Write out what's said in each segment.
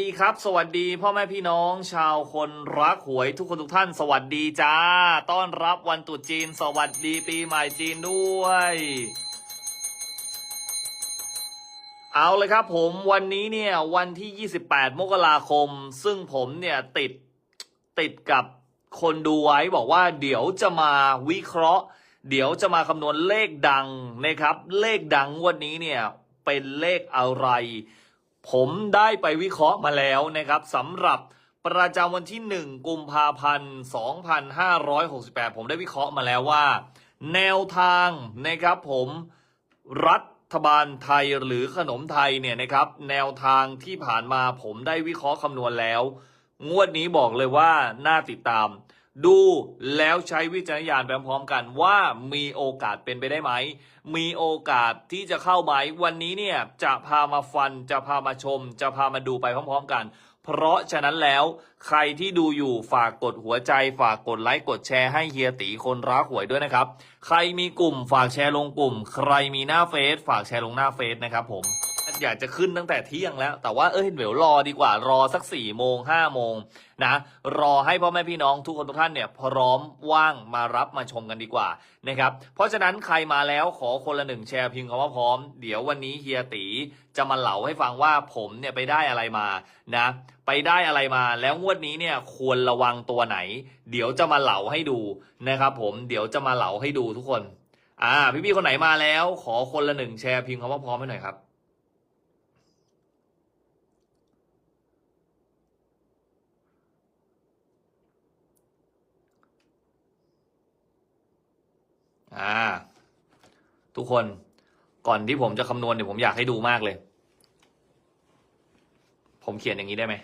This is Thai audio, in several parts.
ดีครับ สวัสดีพ่อแม่พี่น้อง ชาวคนรักหวยทุกคนทุกท่าน สวัสดีจ้า ต้อนรับวันตรุษจีน สวัสดีปีใหม่จีนด้วย เอาเลยครับผมวันนี้เนี่ยวันที่ 28 มกราคม ซึ่งผมเนี่ยติดติดกับคนดูไว้บอกว่าเดี๋ยวจะมาวิเคราะห์ เดี๋ยวจะมาคำนวณเลขดังนะครับ เลขดังงวันนี้เนี่ยเป็นเลขอะไร ผมได้ไปวิเคราะห์มาแล้วนะครับสำหรับประจำวันที่ 1 กุมภาพันธ์ 2568 ผมได้วิเคราะห์มาแล้วว่า แนวทางนะครับผมรัฐบาลไทยหรือขนมไทยเนี่ยนะครับแนวทางที่ผ่านมาผมได้วิเคราะห์คำนวณแล้ว งวดนี้บอกเลยว่าน่าติดตาม ดูแล้วใช้วิจารณญาณไปพร้อมกันว่ามีโอกาสเป็นไปได้ไหม มีโอกาสที่จะเข้าไหม วันนี้เนี่ยจะพามาฟัน จะพามาชม จะพามาดูไปพร้อมๆกัน เพราะฉะนั้นแล้ว ใครที่ดูอยู่ฝากกดหัวใจ ฝากกดไลค์กดแชร์ให้เฮียตีคนรักหวยด้วยนะครับ ใครมีกลุ่มฝากแชร์ลงกลุ่ม ใครมีหน้าเฟซฝากแชร์ลงหน้าเฟซนะครับผม อยากจะขึ้นตั้งแต่เที่ยงแล้ว แต่ว่าเอ้ยเดี๋ยวรอดีกว่ารอสัก4ี่โมงห้าโมงนะรอให้พ่อแม่พี่น้องทุกคนทุกท่านเนี่ยพร้อมว่างมารับมาชมกันดีกว่านะครับเพราะฉะนั้นใครมาแล้วขอคนละหนึ่งแชร์พิมพ์คำว่าพร้อม เดี๋ยววันนี้เฮียตีจะมาเหล่าให้ฟังว่าผมเนี่ยไปได้อะไรมานะไปได้อะไรมาแล้วงวดนี้เนี่ยควรระวังตัวไหน เดี๋ยวจะมาเหล่าให้ดูนะครับผมเดี๋ยวจะมาเหล่าให้ดูทุกคนอ่าพี่ๆคนไหนมาแล้ว ขอคนละหนึ่งแชร์พิมพ์คำว่าพร้อมให้หน่อยครับ อ่า ทุกคนก่อนที่ผมจะคำนวณเนี่ยผมอยากให้ดูมากเลย ผมเขียนอย่างนี้ได้ไหม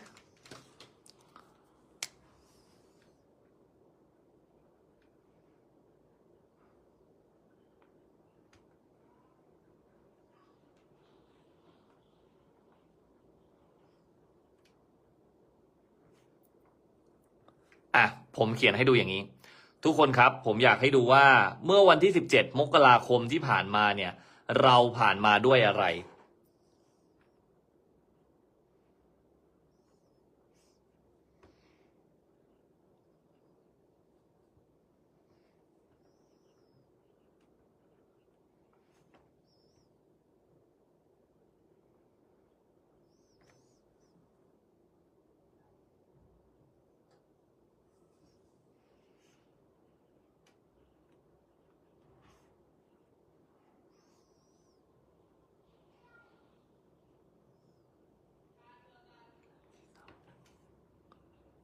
อะ ผมเขียนให้ดูอย่างนี้ ทุกคนครับผมอยากให้ดูว่าเมื่อวันที่ 17 มกราคมที่ผ่านมาเนี่ย เราผ่านมาด้วยอะไร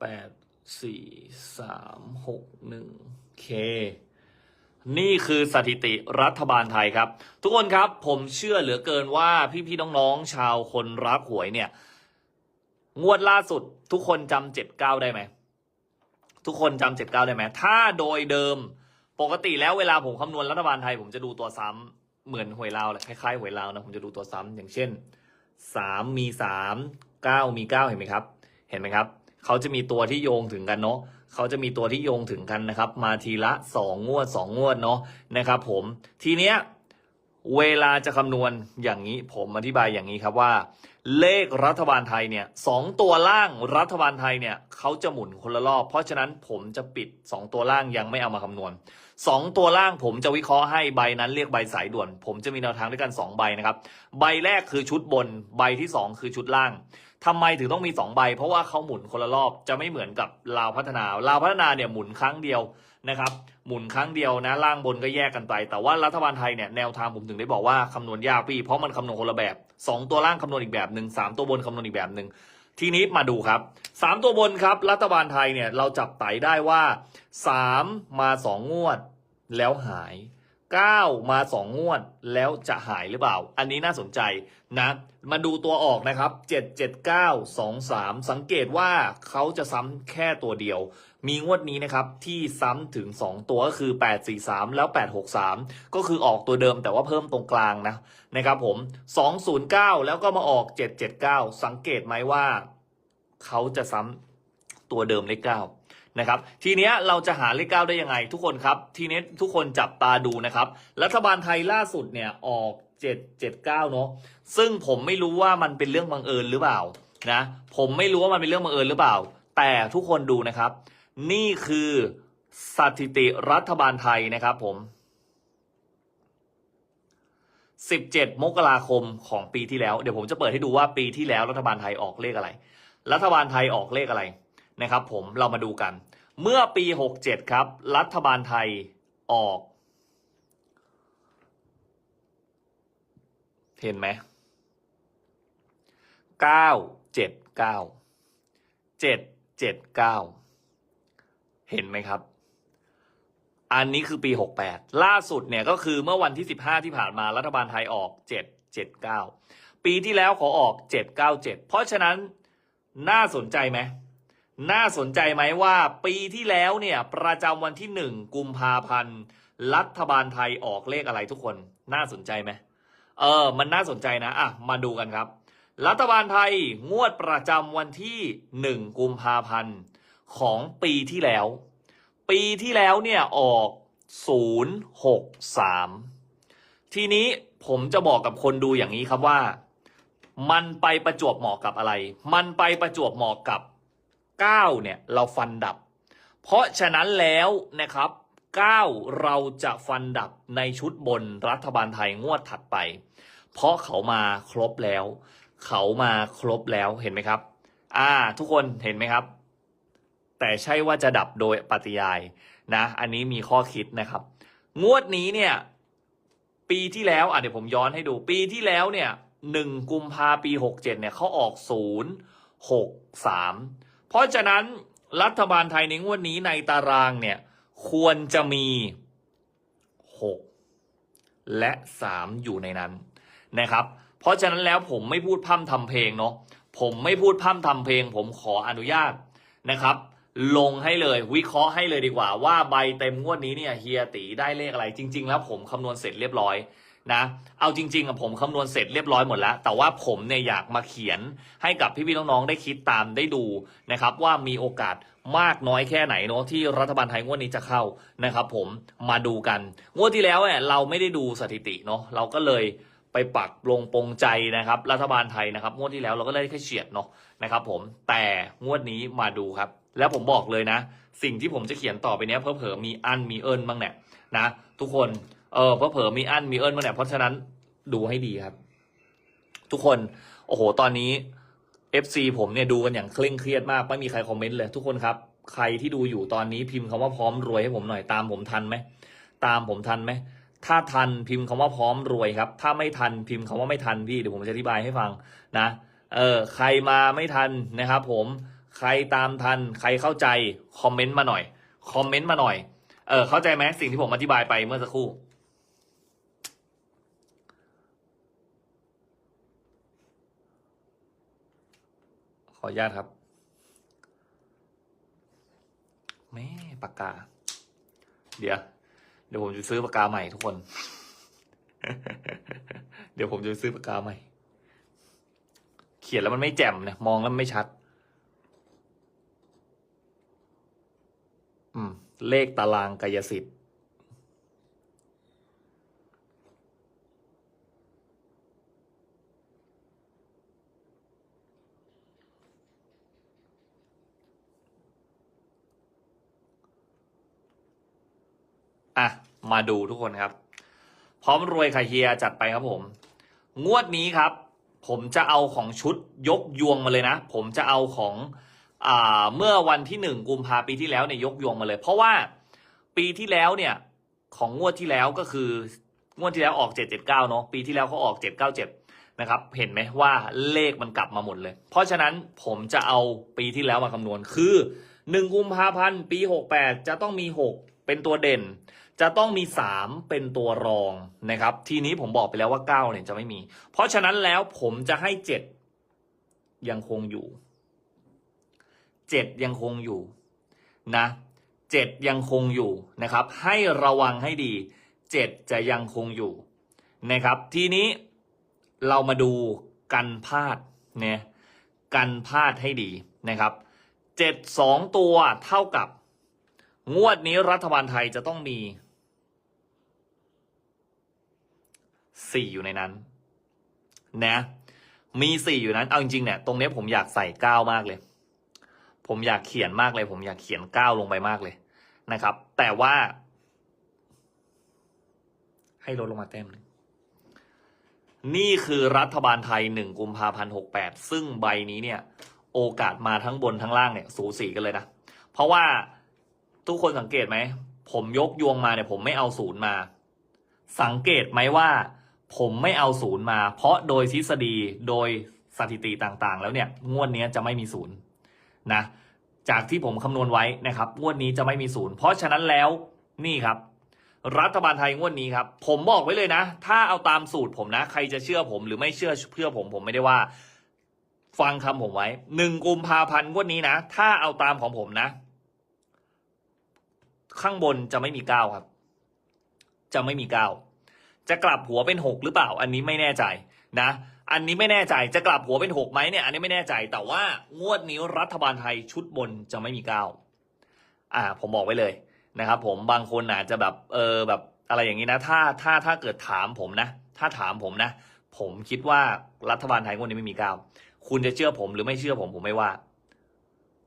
แปดสี่สามหกหนึ่งเคนี่คือสถิติรัฐบาลไทยครับ ทุกคนครับผมเชื่อเหลือเกินว่าพี่ๆน้องๆชาวคนรักหวยเนี่ย งวดล่าสุดทุกคนจำเจ็ดเก้าได้ไหมทุกคนจำเจ็ดเก้าได้ไหมถ้าโดยเดิมปกติแล้วเวลาผมคำนวณรัฐบาลไทย ผมจะดูตัวซ้ำเหมือนหวยลาวแหละคล้ายๆหวยลาวนะผมจะดูตัวซ้ำอย่างเช่นสามมีสามเก้ามีเก้าเห็นไหมครับ เห็นไหมครับ เขาจะมีตัวที่โยงถึงกันเนาะเขาจะมีตัวที่โยงถึงกันนะครับ มาทีละสองงวดสองงวดเนาะนะครับผมทีเนี้ยเวลาจะคำนวณอย่างนี้ผมอธิบายอย่างนี้ครับว่า เลขรัฐบาลไทยเนี่ยสองตัวล่างรัฐบาลไทยเนี่ยเขาจะหมุนคนละรอบ เพราะฉะนั้นผมจะปิดสองตัวล่างยังไม่เอามาคำนวณสองตัวล่างผมจะวิเคราะห์ให้ใบนั้นเรียกใบสายด่วน ผมจะมีแนวทางด้วยกันสองใบนะครับ ใบแรกคือชุดบน ใบที่สองคือชุดล่าง ทำไมถึงต้องมี 2 ใบ เพราะว่าเขาหมุนคนละรอบจะไม่เหมือนกับลาวพัฒนาลาวพัฒนาเนี่ยหมุนครั้งเดียวนะครับ หมุนครั้งเดียวนะล่างบนก็แยกกันไป แต่ว่ารัฐบาลไทยเนี่ยแนวทางผมถึงได้บอกว่าคำนวณยากพี่ เพราะมันคำนวณคนละแบบ 2 ตัวล่างคำนวณอีกแบบหนึ่งสามตัวบนคำนวณอีกแบบหนึ่งทีนี้มาดูครับ 3 ตัวบนครับ รัฐบาลไทยเนี่ยเราจับไตได้ว่า 3 มา 2 งวด แล้วหาย 9 มา 2 งวด แล้วจะหายหรือเปล่า อันนี้น่าสนใจนะมาดูตัวออกนะครับ 7 7 9 2 3 สังเกตว่าเขาจะซ้ำแค่ตัวเดียว มีงวดนี้นะครับที่ซ้ำถึง 2 ตัวก็คือ 8 4 3 แล้ว 8 6 3 ก็คือออกตัวเดิมแต่ว่าเพิ่มตรงกลางนะนะครับผม 209 แล้วก็มาออก 779 สังเกตไหมว่า เขาจะซ้ำตัวเดิมเลขเก้านะครับทีเนี้ยเราจะหาเลขเก้าได้ยังไง ทุกคนครับ ทีนี้ทุกคนจับตาดูนะครับ รัฐบาลไทยล่าสุดเนี่ยออก 779เนาะซึ่งผมไม่รู้ว่ามันเป็นเรื่องบังเอิญหรือเปล่านะผมไม่รู้ว่ามันเป็นเรื่องบังเอิญหรือเปล่า แต่ทุกคนดูนะครับ นี่คือสถิติรัฐบาลไทยนะครับผม 17 มกราคมของปีที่แล้ว เดี๋ยวผมจะเปิดให้ดูว่าปีที่แล้วรัฐบาลไทยออกเลขอะไร รัฐบาลไทยออกเลขอะไรนะครับ ผมเรามาดูกัน เมื่อปี 67 ครับ รัฐบาลไทยออก เห็นไหมเก้าเจ็ดเก้าเจ็ดเจ็ดเก้าเห็นไหมครับ อันนี้คือปี68ล่าสุดเนี่ยก็คือเมื่อวันที่15ที่ผ่านมารัฐบาลไทยออก779ปีที่แล้วขอออก797เพราะฉะนั้นน่าสนใจไหมน่าสนใจไหมว่าปีที่แล้วเนี่ย ประจำวันที่1กุมภาพันธ์รัฐบาลไทยออกเลขอะไรทุกคน น่าสนใจไหม เออ มันน่าสนใจนะอะมาดูกันครับ รัฐบาลไทยงวดประจำวันที่ 1 กุมภาพันธ์ของปีที่แล้ว ปีที่แล้วเนี่ยออก 063 ทีนี้ผมจะบอกกับคนดูอย่างนี้ครับว่า มันไปประจวบเหมาะกับอะไร มันไปประจวบเหมาะกับ 9 เนี่ย เราฟันดับ เพราะฉะนั้นแล้วนะครับ 9 เราจะฟันดับในชุดบนรัฐบาลไทยงวดถัดไป เพราะเขามาครบแล้ว เขามาครบแล้วเห็นไหมครับ อ่า ทุกคนเห็นไหมครับ แต่ใช่ว่าจะดับโดยปฏิยายนะ อันนี้มีข้อคิดนะครับ งวดนี้เนี่ย ปีที่แล้วอะเดี๋ยวผมย้อนให้ดูปีที่แล้วเนี่ยหนึ่งกุมภาปีหกเจ็ดเนี่ยเขาออกศูนย์หกสามเพราะฉะนั้นรัฐบาลไทยในงวดนี้ในตารางเนี่ย ควรจะมีหกและสามอยู่ในนั้นนะครับ เพราะฉะนั้นแล้วผมไม่พูดพร่ำทำเพลงเนาะผมไม่พูดพร่ำทำเพลง ผมขออนุญาตนะครับ ลงให้เลยวิเคราะห์ให้เลยดีกว่า ว่าใบเต็มงวดนี้เนี่ยเฮียตีได้เลขอะไร จริง ๆ แล้วผมคำนวณเสร็จเรียบร้อย นะ เอาจริงๆอะผมคำนวณเสร็จเรียบร้อยหมดแล้ว แต่ว่าผมเนี่ยอยากมาเขียนให้กับพี่ๆน้องๆได้คิดตามได้ดูนะครับ ว่ามีโอกาสมากน้อยแค่ไหนเนาะที่รัฐบาลไทยงวดนี้จะเข้านะครับ ผมมาดูกันงวดที่แล้วเนี่ยเราไม่ได้ดูสถิติเนาะเราก็เลยไปปักลงปงใจนะครับ รัฐบาลไทยนะครับงวดที่แล้วเราก็ได้แค่เฉียดเนาะนะครับ ผมแต่งวดนี้มาดูครับ แล้วผมบอกเลยนะ สิ่งที่ผมจะเขียนต่อไปเนี้ยเพอเพอมีอันมีเอิญบ้างเนี่ยนะ ทุกคน เออเพอเพอมีอันมีเอิญบ้าเนี่ยเพราะฉะนั้นดูให้ดีครับ ทุกคนโอ้โห ตอนนี้ FC ผมเนี่ยดูกันอย่างเคร่งเครียดมาก ไม่มีใครคอมเมนต์เลย ทุกคนครับ ใครที่ดูอยู่ตอนนี้พิมพ์คำว่าพร้อมรวยให้ผมหน่อยตามผมทันไหมตามผมทันไหมถ้าทันพิมพ์คำว่าพร้อมรวยครับ ถ้าไม่ทันพิมพ์คำว่าไม่ทันพี่เดี๋ยวผมจะอธิบายให้ฟังนะ เออใครมาไม่ทันนะครับ ผมใครตามทัน ใครเข้าใจคอมเมนต์มาหน่อยคอมเมนต์มาหน่อยเออเข้าใจไหมสิ่งที่ผมอธิบายไปเมื่อสักครู่ ขออนุญาตครับ แม่ปากกา เดี๋ยว เดี๋ยวผมจะซื้อปากกาใหม่ทุกคน เดี๋ยวผมจะซื้อปากกาใหม่ เขียนแล้วมันไม่แจ่มเนี่ยมองแล้วไม่ชัด อืม เลขตารางกายสิทธิ์ อะ มาดูทุกคนครับ พร้อมรวยค่ะเฮียจัดไปครับผม งวดนี้ครับ ผมจะเอาของชุดยกยวงมาเลยนะ ผมจะเอาของอ่าเมื่อวันที่หนึ่งกุมภาปีที่แล้วเนี่ยยกยวงมาเลย เพราะว่าปีที่แล้วเนี่ยของงวดที่แล้วก็คืองวดที่แล้วออกเจ็ดเจ็ดเก้าเนาะปีที่แล้วเขาออกเจ็ดเก้าเจ็ดนะครับ เห็นไหมว่าเลขมันกลับมาหมดเลย เพราะฉะนั้นผมจะเอาปีที่แล้วมาคำนวณคือหนึ่งกุมภาพันธ์ปีหกแปดจะต้องมีหกเป็นตัวเด่น จะต้องมี 3 เป็นตัวรองนะครับ ทีนี้ผมบอกไปแล้วว่า 9 เนี่ยจะไม่มี เพราะฉะนั้นแล้วผมจะให้ 7 ยังคงอยู่ 7 ยังคงอยู่นะ7ยังคงอยู่นะครับ ให้ระวังให้ดี 7 จะยังคงอยู่นะครับ ทีนี้เรามาดูกันพลาดเนี่ยกันพลาดให้ดีนะครับ 7 2 ตัวเท่ากับ งวดนี้รัฐบาลไทยจะต้องมี สี่อยู่ในนั้น นะ มีสี่อยู่นั้น เอาจริงๆเนี่ยตรงนี้ผมอยากใส่เก้ามากเลย ผมอยากเขียนมากเลย ผมอยากเขียนเก้าลงไปมากเลยนะครับ แต่ว่า ให้ลดลงมาแต้มหนึ่งนี่คือรัฐบาลไทยหนึ่งกุมภาพันธ์หกแปดซึ่งใบนี้เนี่ย โอกาสมาทั้งบนทั้งล่างเนี่ย สูสีกันเลยนะ เพราะว่าทุกคนสังเกตไหม ผมยกยวงมาเนี่ย ผมไม่เอาศูนย์มา สังเกตไหมว่า ผมไม่เอาศูนย์มา เพราะโดยทฤษฎีโดยสถิติต่างๆ แล้วเนี่ยงวดนี้จะไม่มีศูนย์นะจากที่ผมคำนวณไว้นะครับงวดนี้จะไม่มีศูนย์เพราะฉะนั้นแล้วนี่ครับ รัฐบาลไทยงวดนี้ครับ ผมบอกไว้เลยนะ ถ้าเอาตามสูตรผมนะ ใครจะเชื่อผมหรือไม่เชื่อเพื่อผมผมไม่ได้ว่า ฟังคำผมไว้หนึ่งกุมภาพันธ์งวดนี้นะ ถ้าเอาตามของผมนะ ข้างบนจะไม่มีเก้าครับ จะไม่มีเก้า จะกลับหัวเป็นหกหรือเปล่า อันนี้ไม่แน่ใจนะ อันนี้ไม่แน่ใจจะกลับหัวเป็นหกไหมเนี่ย อันนี้ไม่แน่ใจแต่ว่างวดนี้รัฐบาลไทยชุดบนจะไม่มีเก้าอ่า ผมบอกไว้เลยนะครับผมบางคนอาจจะแบบเออแบบอะไรอย่างนี้นะ ถ้าถ้าถ้าเกิดถามผมนะ ถ้าถามผมนะ ผมคิดว่ารัฐบาลไทยงวดนี้ไม่มีเก้าคุณจะเชื่อผมหรือไม่เชื่อผมผมไม่ว่า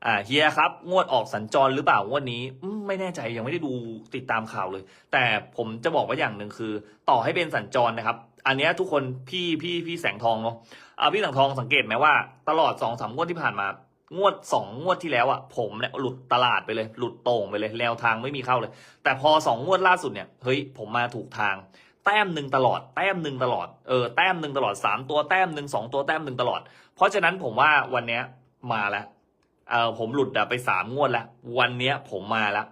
อ่าเฮียครับ งวดออกสัญจรหรือเปล่างวดนี้ไม่แน่ใจยังไม่ได้ดูติดตามข่าวเลย แต่ผมจะบอกว่าอย่างหนึ่งคือ ต่อให้เป็นสัญจรนะครับ อันนี้ทุกคนพี่พี่พี่แสงทองเนาะอ่าพี่แสงทองสังเกตไหมว่าตลอดสองสามงวดที่ผ่านมางวดสองงวดที่แล้วอะผมเนี่ยหลุดตลาดไปเลย หลุดโต่งไปเลยแนวทางไม่มีเข้าเลย แต่พอสองงวดล่าสุดเนี่ยเฮ้ยผมมาถูกทางแต้มหนึ่งตลอดแต้มหนึ่งตลอดเออแต้มหนึ่งตลอดสามตัวแต้มหนึ่งสองตัวแต้มหนึ่งตลอด เพราะฉะนั้นผมว่าวันเนี้ยมาแล้ว เออผมหลุดไปสามงวดแล้ว วันเนี้ยผมมาแล้ว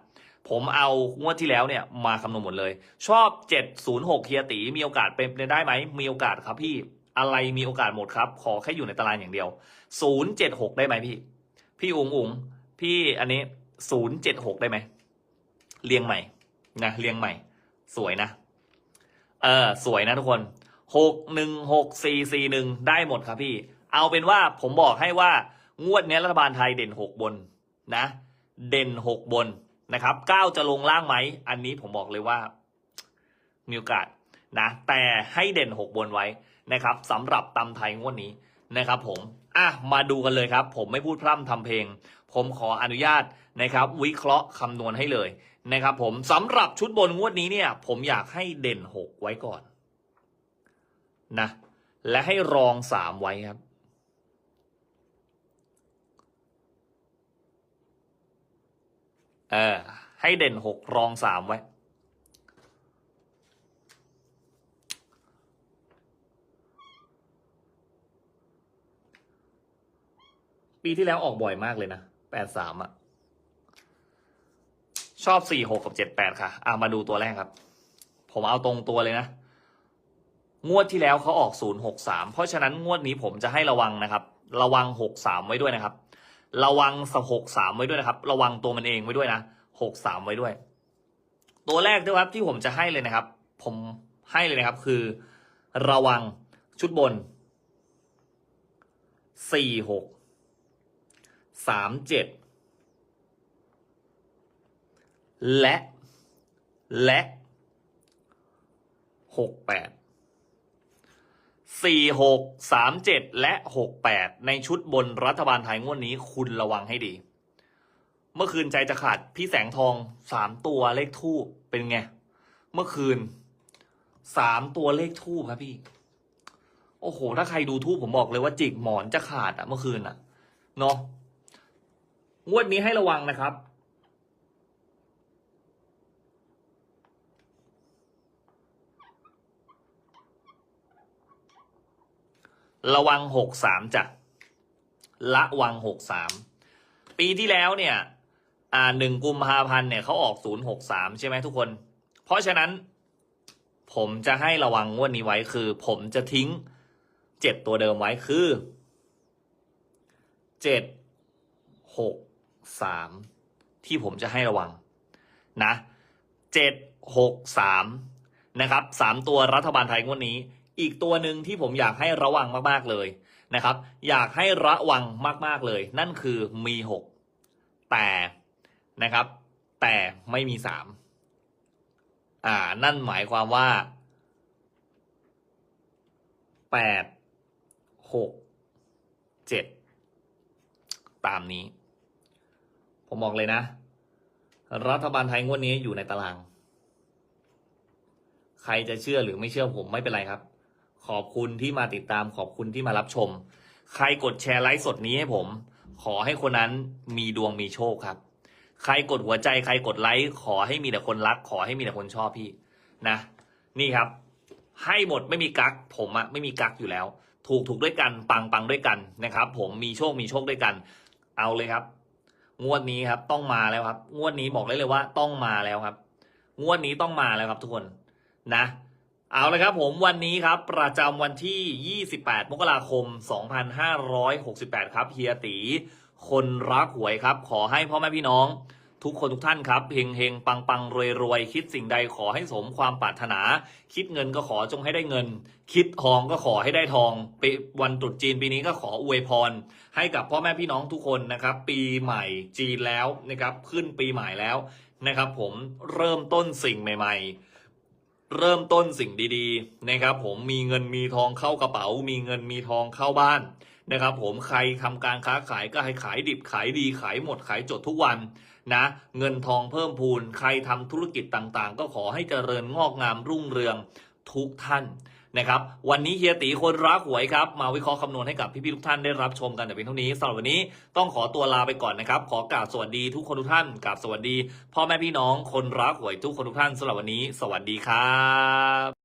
ผมเอางวดที่แล้วเนี่ยมาคำนวณหมดเลย ชอบเจ็ดศูนย์หกเฮียตีมีโอกาสเป็นไปได้ไหม มีโอกาสครับพี่ อะไรมีโอกาสหมดครับ ขอแค่อยู่ในตารางอย่างเดียวศูนย์เจ็ดหกได้ไหมพี่ พี่อุ๋งอุ๋งพี่อันนี้ศูนย์เจ็ดหกได้ไหม เรียงใหม่นะเรียงใหม่ สวยนะ เออ สวยนะทุกคนหกหนึ่งหกสี่สี่หนึ่งได้หมดครับพี่ เอาเป็นว่าผมบอกให้ว่า งวดนี้รัฐบาลไทยเด่นหกบนนะ เด่นหกบนนะครับเก้าจะลงล่างไหม อันนี้ผมบอกเลยว่า มีโอกาสนะ แต่ให้เด่นหกบนไว้นะครับสำหรับตำไทยงวดนี้นะครับผมอะมาดูกันเลยครับ ผมไม่พูดพร่ำทำเพลง ผมขออนุญาตนะครับ วิเคราะห์คำนวณให้เลยนะครับ ผมสำหรับชุดบนงวดนี้เนี่ย ผมอยากให้เด่นหกไว้ก่อนนะ และให้รองสามไว้ครับ เออ ให้เด่นหกรองสามไว้ ปีที่แล้วออกบ่อยมากเลยนะแปดสามอะชอบสี่หกกับเจ็ดแปดค่ะอะมาดูตัวแรกครับ ผมเอาตรงตัวเลยนะ งวดที่แล้วเขาออกศูนย์หกสามเพราะฉะนั้นงวดนี้ผมจะให้ระวังนะครับ ระวังหกสามไว้ด้วยนะครับ ระวังสหกสามไว้ด้วยนะครับ ระวังตัวมันเองไว้ด้วยนะหกสามไว้ด้วย ตัวแรกด้วยครับที่ผมจะให้เลยนะครับ ผมให้เลยนะครับ คือ ระวังชุดบนสี่หกสามเจ็ดและ และหกแปด สี่หกสามเจ็ดและหกแปดในชุดบนรัฐบาลไทยงวดนี้คุณระวังให้ดี เมื่อคืนใจจะขาดพี่แสงทองสามตัวเลขทูบเป็นไง เมื่อคืนสามตัวเลขทูบครับพี่ โอ้โห ถ้าใครดูทูบผมบอกเลยว่าจิกหมอนจะขาดอะเมื่อคืนอะเนาะงวดนี้ให้ระวังนะครับ ระวังหกสามจ้ะละวังหกสามปีที่แล้วเนี่ย อ่าหนึ่งกุมภาพันธ์เนี่ยเขาออกศูนย์หกสามใช่ไหมทุกคน เพราะฉะนั้น ผมจะให้ระวังงวดนี้ไว้คือ ผมจะทิ้งเจ็ดตัวเดิมไว้คือเจ็ดหกสามที่ผมจะให้ระวังนะเจ็ดหกสามนะครับสามตัวรัฐบาลไทยงวดนี้ อีกตัวหนึ่งที่ผมอยากให้ระวังมากๆเลยนะครับ อยากให้ระวังมากๆเลย นั่นคือมีหกแต่นะครับ แต่ไม่มีสามอ่า นั่นหมายความว่าแปดหกเจ็ดตามนี้ ผมบอกเลยนะ รัฐบาลไทยงวดนี้อยู่ในตาราง ใครจะเชื่อหรือไม่เชื่อผมไม่เป็นไรครับ ขอบคุณที่มาติดตามขอบคุณที่มารับชม ใครกดแชร์ไลฟ์สดนี้ให้ผม ขอให้คนนั้นมีดวงมีโชคครับ ใครกดหัวใจใครกดไลค์ขอให้มีแต่คนรัก ขอให้มีแต่คนชอบพี่นะ นี่ครับ ให้หมดไม่มีกักผมอะไม่มีกักอยู่แล้ว ถูกถูกด้วยกันปังปังด้วยกันนะครับ ผมมีโชคมีโชคด้วยกัน เอาเลยครับ งวดนี้ครับต้องมาแล้วครับ งวดนี้บอกได้เลยว่าต้องมาแล้วครับ งวดนี้ต้องมาแล้วครับทุกคนนะ เอาลยครับผมวันนี้ครับประจำวันที่ 28 มกราคม 2568 ครับเฮียตี คนรักหวยครับ ขอให้พ่อแม่พี่น้อง ทุกคนทุกท่านครับเฮงเฮงปังปังรวยรวยคิดสิ่งใดขอให้สมความปรารถนา คิดเงินก็ขอจงให้ได้เงิน คิดทองก็ขอให้ได้ทองปีวันตรุษจีนปีนี้ก็ขออวยพร ให้กับพ่อแม่พี่น้องทุกคนนะครับ ปีใหม่จีนแล้วนะครับขึ้นปีใหม่แล้วนะครับ ผมเริ่มต้นสิ่งใหม่ ๆ เริ่มต้นสิ่งดีๆนะครับ ผมมีเงินมีทองเข้ากระเป๋า มีเงินมีทองเข้าบ้านนะครับ ผมใครทำการค้าขายก็ให้ขายดิบขายดีขายหมดขายจดทุกวันนะเงินทองเพิ่มพูน ใครทำธุรกิจต่างๆ ก็ขอให้เจริญงอกงามรุ่งเรืองทุกท่าน นะครับวันนี้เฮียตีคนรักหวยครับมาวิเคราะห์คำนวณให้กับพี่ๆทุกท่านได้รับชมกันแต่เพียงเท่านี้สำหรับวันนี้ต้องขอตัวลาไปก่อนนะครับขอกราบสวัสดีทุกคนทุกท่านกราบสวัสดี พ่อแม่พี่น้องคนรักหวยทุกคนทุกท่านสำหรับวันนี้ สวัสดีครับ